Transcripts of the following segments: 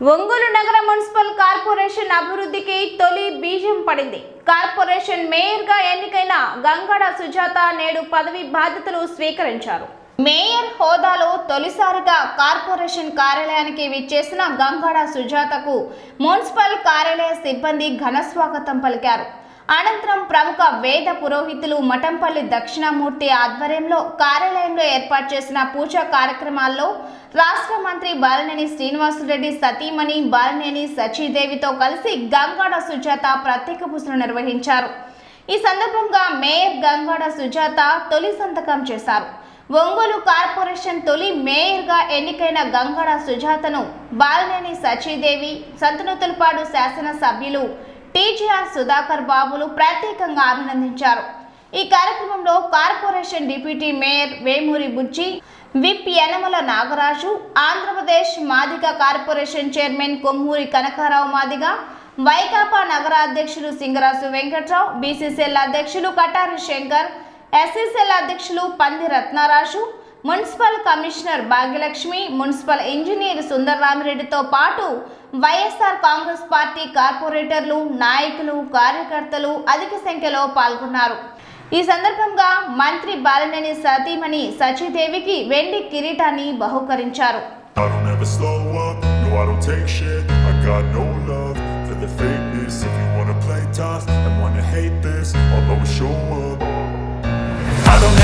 ఒంగోలు నగర municipal corporation అభివృద్ధికి తొలి బీజం పడింది. కార్పొరేషన్ మేయర్గా ఎన్నికైన గంగడ సుజాత నేడు పదవి బాధ్యతలు స్వీకరించారు. మేయర్ హోదాలో తొలిసారిగా కార్పొరేషన్ కార్యాలయానికి విచ్చేసిన గంగడ సుజాతకు మున్సిపల్ కార్యాలయ సిబ్బంది ఘన స్వాగతం పలికారు. అనంతరం ప్రముఖ వేద పురోహితులు మఠంపల్లి దక్షిణామూర్తి ఆధ్వర్యంలో కార్యాలయంలో ఏర్పాటు చేసిన పూజా కార్యక్రమాల్లో రాష్ట్ర మంత్రి బాలినేని శ్రీనివాసరెడ్డి సతీమణి బాలినేని సచీదేవితో కలిసి గంగాడ సుజాత ప్రత్యేక పూజలు నిర్వహించారు. ఈ సందర్భంగా మేయర్ గంగాడ సుజాత తొలి సంతకం చేశారు. ఒంగోలు కార్పొరేషన్ తొలి మేయర్గా ఎన్నికైన గంగాడ సుజాతను బాలినేని సచీదేవి సంతనూతలపాడు శాసనసభ్యులు టీజీఆర్ సుధాకర్ బాబులు ప్రత్యేకంగా అభినందించారు. ఈ కార్యక్రమంలో corporation deputy mayor Vemuri Bujji whip Yanamala Nagaraju Andhra Pradesh Madiga corporation chairman Kommuri Kanakarao Madiga Vaikapa నగర అధ్యక్షులు సింగరాజు వెంకట్రావు బీసీసీఎల్ అధ్యక్షులు కటారి శంకర్ ఎస్ఎస్ఎల్ అధ్యక్షులు Pandi Ratnaraju municipal commissioner Bhagyalakshmi municipal engineer సుందరరామిరెడ్డితో పాటు వైఎస్ఆర్ కాంగ్రెస్ పార్టీ కార్పొరేటర్లు నాయకులు కార్యకర్తలు అధిక సంఖ్యలో పాల్గొన్నారు. ఈ సందర్భంగా మంత్రి బాలినేని సతీమణి సచీదేవికి వెండి కిరీటాన్ని బహుకరించారు I don't ever slow up, no I don't take shit I got no love for the fakeness If you wanna play tough and wanna hate this I'll always show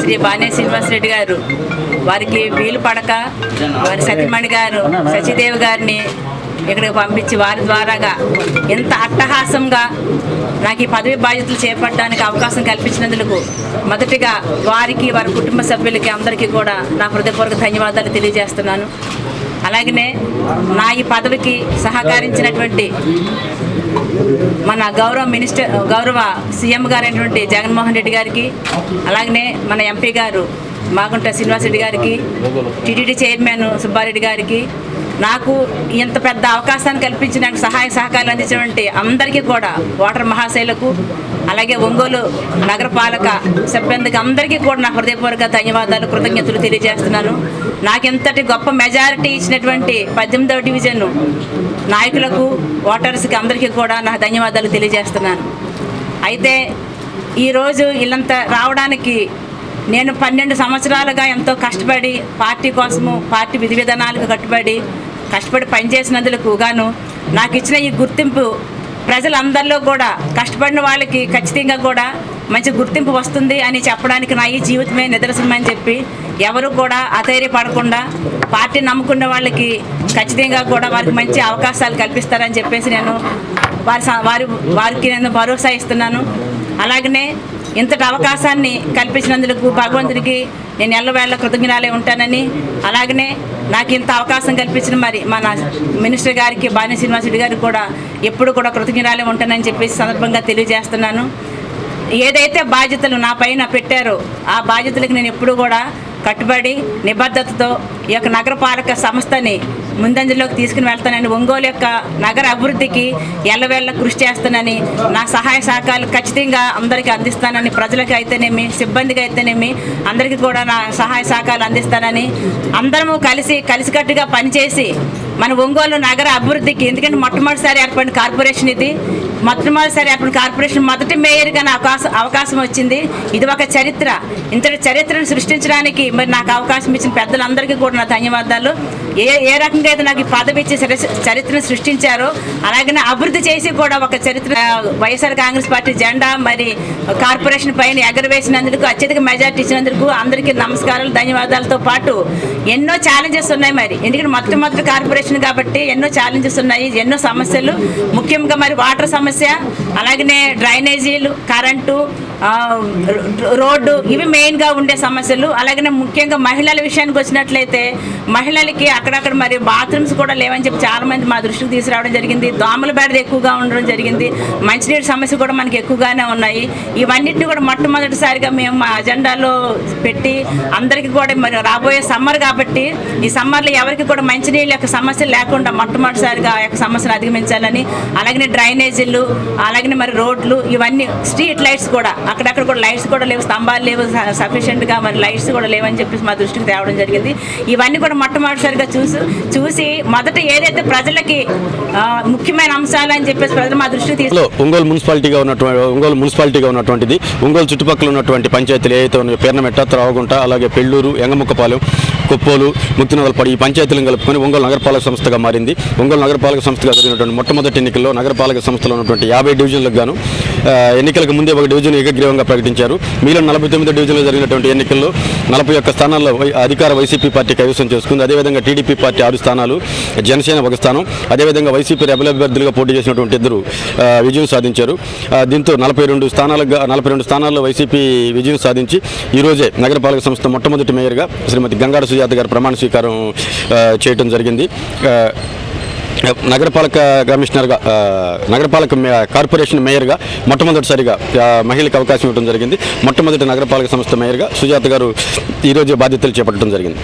Shri బానే శ్రీనివాసరెడ్డి గారు. వారికి వీలు పడక వారి సతీమణి గారు శశిదేవి గారిని ఇక్కడికి పంపించి వారి ద్వారాగా ఎంత అట్టహాసంగా నాకు ఈ పదవి బాధ్యతలు చేపట్టడానికి అవకాశం కల్పించినందుకు మొదటిగా వారికి వారి కుటుంబ సభ్యులకి అందరికీ కూడా నా హృదయపూర్వక ధన్యవాదాలు తెలియజేస్తున్నాను. అలాగనే నా ఈ పదవికి సహకరించినటువంటి మన గౌరవ మినిస్టర్ గౌరవ సీఎం గారైనటువంటి జగన్మోహన్ రెడ్డి గారికి అలాగనే మన ఎంపీ గారు మాగుంట శ్రీనివాసరెడ్డి గారికి టీటీడీ చైర్మన్ సుబ్బారెడ్డి గారికి నాకు ఇంత పెద్ద అవకాశాన్ని కల్పించి నాకు సహాయ సహకారాలు అందించినటువంటి అందరికీ కూడా ఓటర్ మహాశైలకు అలాగే ఒంగోలు నగరపాలక సిబ్బందికి అందరికీ కూడా నా హృదయపూర్వక ధన్యవాదాలు కృతజ్ఞతలు తెలియజేస్తున్నాను. నాకు ఇంతటి గొప్ప మెజారిటీ ఇచ్చినటువంటి పద్దెనిమిదవ డివిజన్ నాయకులకు ఓటర్స్కి అందరికీ కూడా నా ధన్యవాదాలు తెలియజేస్తున్నాను. అయితే ఈరోజు ఇల్లంతా రావడానికి నేను పన్నెండు సంవత్సరాలుగా ఎంతో కష్టపడి పార్టీ కోసము పార్టీ విధి విధానాలకు కట్టుబడి కష్టపడి పనిచేసినందుకు గాను నాకు ఇచ్చిన ఈ గుర్తింపు ప్రజలందరిలో కూడా కష్టపడిన వాళ్ళకి ఖచ్చితంగా కూడా మంచి గుర్తింపు వస్తుంది అని చెప్పడానికి నా ఈ జీవితమే నిదర్శనమని చెప్పి ఎవరు కూడా అధైర్యపడకుండా పార్టీ నమ్ముకున్న వాళ్ళకి ఖచ్చితంగా కూడా వారికి మంచి అవకాశాలు కల్పిస్తారని చెప్పేసి నేను వారి స- వారి వారికి నేను భరోసా ఇస్తున్నాను. అలాగనే ఇంతటి అవకాశాన్ని కల్పించినందుకు భగవంతుడికి నేను ఎల్లవేళ కృతజ్ఞరాలే ఉంటానని. అలాగనే నాకు ఇంత అవకాశం కల్పించిన మరి మన మినిస్టర్ గారికి బాణి శ్రీనివాసుడి గారికి కూడా ఎప్పుడు కూడా కృతజ్ఞరాలే ఉంటానని చెప్పేసి సందర్భంగా తెలియజేస్తున్నాను. ఏదైతే బాధ్యతలు నా పైన పెట్టారో ఆ బాధ్యతలకు నేను ఎప్పుడు కూడా కట్టుబడి నిబద్ధతతో ఈ యొక్క నగరపాలక సంస్థని ముందంజలోకి తీసుకుని వెళ్తానని ఒంగోలు యొక్క నగర అభివృద్ధికి ఎల్లవేళ్ళ కృషి చేస్తానని నా సహాయ సహకారాలు ఖచ్చితంగా అందరికీ అందిస్తానని ప్రజలకు అయితేనేమి సిబ్బందికి అయితేనేమి అందరికీ కూడా నా సహాయ సహకారాలు అందిస్తానని అందరము కలిసి కలిసికట్టుగా పనిచేసి మన ఒంగోలు నగర అభివృద్ధికి ఎందుకంటే మొట్టమొదటిసారి ఏర్పడిన కార్పొరేషన్ ఇది. మొట్టమొదటిసారి ఏర్పడిన కార్పొరేషన్ మొదటి మేయర్గా నాకు అవకాశం అవకాశం వచ్చింది. ఇది ఒక చరిత్ర. ఇంతటి చరిత్రను సృష్టించడానికి మరి నాకు అవకాశం ఇచ్చిన పెద్దలందరికీ కూడా నా ధన్యవాదాలు. ఏ ఏ రకంగా అయితే నాకు ఈ పదవి ఇచ్చి చరి- చరిత్రను సృష్టించారో అలాగే అభివృద్ధి చేసి కూడా ఒక చరిత్ర వైఎస్ఆర్ కాంగ్రెస్ పార్టీ జెండా మరి కార్పొరేషన్ పైన ఎగరవేసినందుకు అత్యధిక మెజార్టీ ఇచ్చినందుకు అందరికీ నమస్కారాలు ధన్యవాదాలతో పాటు ఎన్నో ఛాలెంజెస్ ఉన్నాయి మరి. ఎందుకంటే మొట్టమొదటి కార్పొరేషన్ కాబట్టి ఎన్నో ఛాలెంజెస్ ఉన్నాయి ఎన్నో సమస్యలు. ముఖ్యంగా మరి వాటర్ సమస్య అలాగనే డ్రైనేజీలు కరెంటు రోడ్డు ఇవి మెయిన్గా ఉండే సమస్యలు. అలాగనే ముఖ్యంగా మహిళల విషయానికి వచ్చినట్లయితే మహిళలకి అక్కడక్కడ మరి బాత్రూమ్స్ కూడా లేవని చెప్పి చాలా మంది మా దృష్టికి తీసుకురావడం జరిగింది. దోమల బేడది ఎక్కువగా ఉండడం జరిగింది. మంచినీటి సమస్య కూడా మనకి ఎక్కువగానే ఉన్నాయి. ఇవన్నిటిని కూడా మొట్టమొదటిసారిగా మేము మా అజెండాలో పెట్టి అందరికీ కూడా మరి రాబోయే సమ్మర్ కాబట్టి ఈ సమ్మర్లో ఎవరికి కూడా మంచినీళ్ళ యొక్క సమస్య లేకుండా మొట్టమొదటిసారిగా ఆ యొక్క సమస్యను అధిగమించాలని అలాగనే డ్రైనేజీలు అలాగనే మరి రోడ్లు ఇవన్నీ స్ట్రీట్ లైట్స్ కూడా అక్కడక్కడ కూడా లైట్స్ కూడా లేవు స్తంభాలు లేవు సఫిషియెంట్గా మరి లైట్స్ కూడా లేవని చెప్పేసి మా దృష్టికి తేవడం జరిగింది. ఇవన్నీ కూడా మొట్టమొదటిసారిగా చూసి చూసి మొదట ఏదైతే ప్రజలకి ముఖ్యమైన అంశాలు అని చెప్పేసి ప్రజలు మా దృష్టికి తీసుకు ఒంగోలు మున్సిపాలిటీగా ఉన్నటువంటి ఒంగోలు మున్సిపాలిటీగా ఉన్నటువంటిది ఒంగోలు చుట్టుపక్కల ఉన్నటువంటి పంచాయతీలు ఏవైతే ఉన్నాయో పేర్నమెట్ట త్రావగుంట అలాగే పెళ్ళూరు ఎంగముక్కపాలెం కొప్పోలు ముక్తినగలపాడు ఈ పంచాయతీలను కలుపుకొని ఒంగోలు నగరపాలక సంస్థగా మారింది. ఒంగోలు నగరపాలక సంస్థగా జరిగినటువంటి మొట్టమొదటి ఎన్నికల్లో నగరపాలక సంస్థలో ఉన్నటువంటి యాభై డివిజన్లకు గాను ఎన్నికలకు ముందే ఒక డివిజన్ ఏకగ్రీవంగా ప్రకటించారు. మీలో నలభై తొమ్మిది డివిజన్లో జరిగినటువంటి ఎన్నికల్లో నలభై ఒక్క స్థానాల్లో వై- అధికార వైసీపీ పార్టీ కైవసం చేసుకుంది. అదేవిధంగా టీడీపీ పార్టీ ఆరు స్థానాలు జనసేన ఒక స్థానం. అదేవిధంగా వైసీపీ రెబల్ అభ్యర్థులుగా పోటీ చేసినటువంటి ఇద్దరు విజయం సాధించారు. దీంతో నలభై రెండు స్థానాలుగా నలభై రెండు స్థానాల్లో వైసీపీ విజయం సాధించి ఈరోజే నగరపాలక సంస్థ మొట్టమొదటి మేయర్గా శ్రీమతి గంగాడ సుజాత గారు ప్రమాణ స్వీకారం చేయటం జరిగింది. నగరపాలక కమిషనర్గా నగరపాలక మే- కార్పొరేషన్ మేయర్గా మొట్టమొదటిసారిగా మహిళలకు అవకాశం ఇవ్వడం జరిగింది. మొట్టమొదటి నగరపాలక సంస్థ మేయర్గా సుజాత గారు ఈరోజు బాధ్యతలు చేపట్టడం జరిగింది.